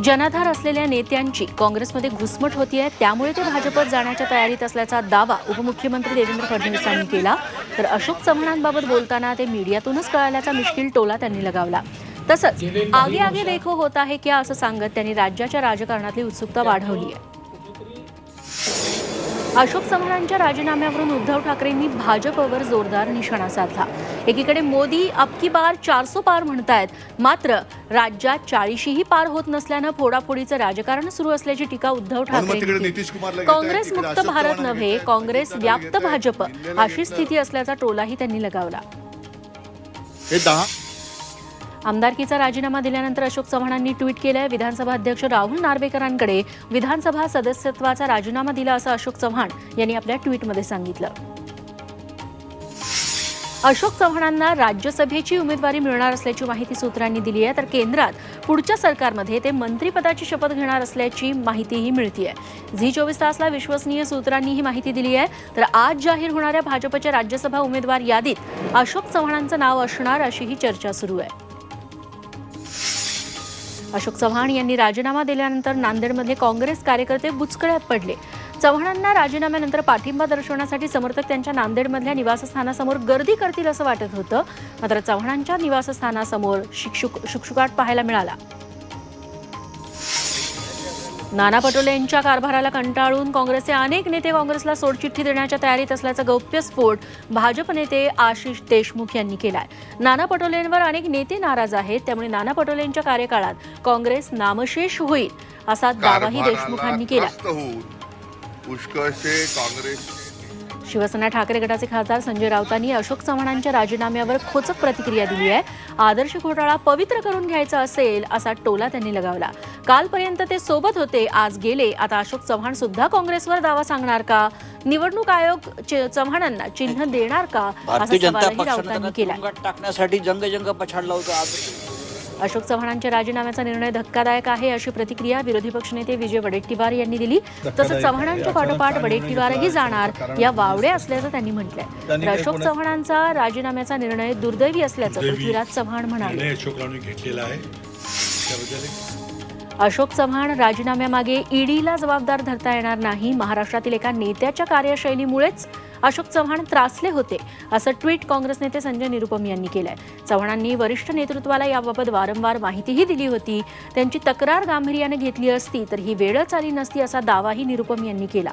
जनाधार असलेल्या नेत्यांची काँग्रेसमध्ये घुसमट होतीये त्यामुळे ते भाजपत जाण्याच्या तयारीत असल्याचा दावा उपमुख्यमंत्री देवेंद्र फडणवीसांनी केला. तर अशोक चव्हाणांबाबत बोलताना ते मीडियातूनच कळाल्याचा मिश्किल टोला त्यांनी लगावला. तसंच आगे आगे देखो होता आहे क्या असं सांगत त्यांनी राज्याच्या राजकारणातली उत्सुकता वाढवली आहे. अशोक चव्हाणांच्या राजीनाम्यावरून उद्धव ठाकरेंनी भाजपवर जोरदार निशाणा साधला. एकीकडे मोदी अबकी बार चारसो पार म्हणतायत मात्र राज्यात चाळीशीही पार होत नसल्यानं फोडाफोडीचं राजकारण सुरू असल्याची टीका उद्धव ठाकरे काँग्रेस मुक्त भारत नव्हे काँग्रेस व्याप्त भाजप. अशी. स्थिती असल्याचा टोलाही त्यांनी लगावला. हे आमदारकीचा राजीनामा दिल्यानंतर अशोक चव्हाणांनी ट्विट केलंय विधानसभा अध्यक्ष राहुल नार्वेकरांकडे विधानसभा सदस्यत्वाचा राजीनामा दिला असं अशोक चव्हाण यांनी आपल्या ट्विटमध्ये सांगितलं. अशोक चव्हाणांना राज्यसभेची उमेदवारी मिळणार असल्याची माहिती सूत्रांनी दिली आहे तर केंद्रात पुढच्या सरकारमध्ये ते मंत्रिपदाची शपथ घेणार असल्याची माहितीही मिळतीये. झी चोवीस तासला विश्वसनीय सूत्रांनी ही माहिती दिली आहे तर आज जाहीर होणाऱ्या भाजपच्या राज्यसभा उमेदवार यादीत अशोक चव्हाणांचं नाव असणार अशीही चर्चा सुरू आहे. अशोक चव्हाण यांनी राजीनामा दिल्यानंतर नांदेडमध्ये काँग्रेस कार्यकर्ते बुचकळ्यात पडले. चव्हाणांना राजीनाम्यानंतर पाठिंबा दर्शवण्यासाठी समर्थक त्यांच्या नांदेडमधल्या निवासस्थानासमोर गर्दी करतील असं वाटत होतं. मात्र चव्हाणांच्या निवासस्थानासमोर शिक्षुक शुकशुकाट पाहायला मिळाला. नाना पटोले यांच्या कारभाराला कंटाळून काँग्रेसचे अनेक नेते काँग्रेसला सोडचिठ्ठी देण्याच्या तयारीत असल्याचा गौप्यस्फोट भाजप नेते आशिष देशमुख यांनी केलाय. नाना पटोलेंवर अनेक नेते नाराज आहेत त्यामुळे नाना पटोलेंच्या कार्यकाळात काँग्रेस नामशेष होईल असा दावाही देशमुखांनी केला पुष्कळसे काँग्रेस शिवसेना ठाकरे गटाचे खासदार संजय राऊतांनी अशोक चव्हाणांच्या राजीनाम्यावर खोचक प्रतिक्रिया दिली आहे. आदर्श घोटाळा पवित्र करून घ्यायचा असेल असा टोला त्यांनी लगावला. कालपर्यंत ते सोबत होते आज गेले. आता अशोक चव्हाण सुद्धा काँग्रेसवर दावा सांगणार का? निवडणूक आयोग चव्हाणांना चिन्ह देणार का? असा सवालही राऊतांनी केला. टाकण्यासाठी जंग जंग पछाडला होता. अशोक चव्हाणांच्या राजीनाम्याचा निर्णय धक्कादायक आहे अशी प्रतिक्रिया विरोधी पक्षनेते विजय वडेट्टीवार यांनी दिली. तसंच चव्हाणांच्या पाठोपाठ वडेट्टीवारही जाणार या वावडे असल्याचं त्यांनी म्हटलंय. तर अशोक चव्हाणांचा राजीनाम्याचा निर्णय दुर्दैवी असल्याचं पृथ्वीराज चव्हाण म्हणाले. अशोक चव्हाण राजीनाम्यामागे ईडीला जबाबदार धरता येणार नाही. महाराष्ट्रातील एका नेत्याच्या कार्यशैलीमुळेच अशोक चव्हाण त्रासले होते असं ट्विट काँग्रेस नेते संजय निरुपम यांनी केलंय. चव्हाणांनी वरिष्ठ नेतृत्वाला याबाबत वारंवार माहितीही दिली होती. त्यांची तक्रार गांभीर्याने घेतली असती तर ही वेळच आली नसती असा दावाही निरुपम यांनी केला.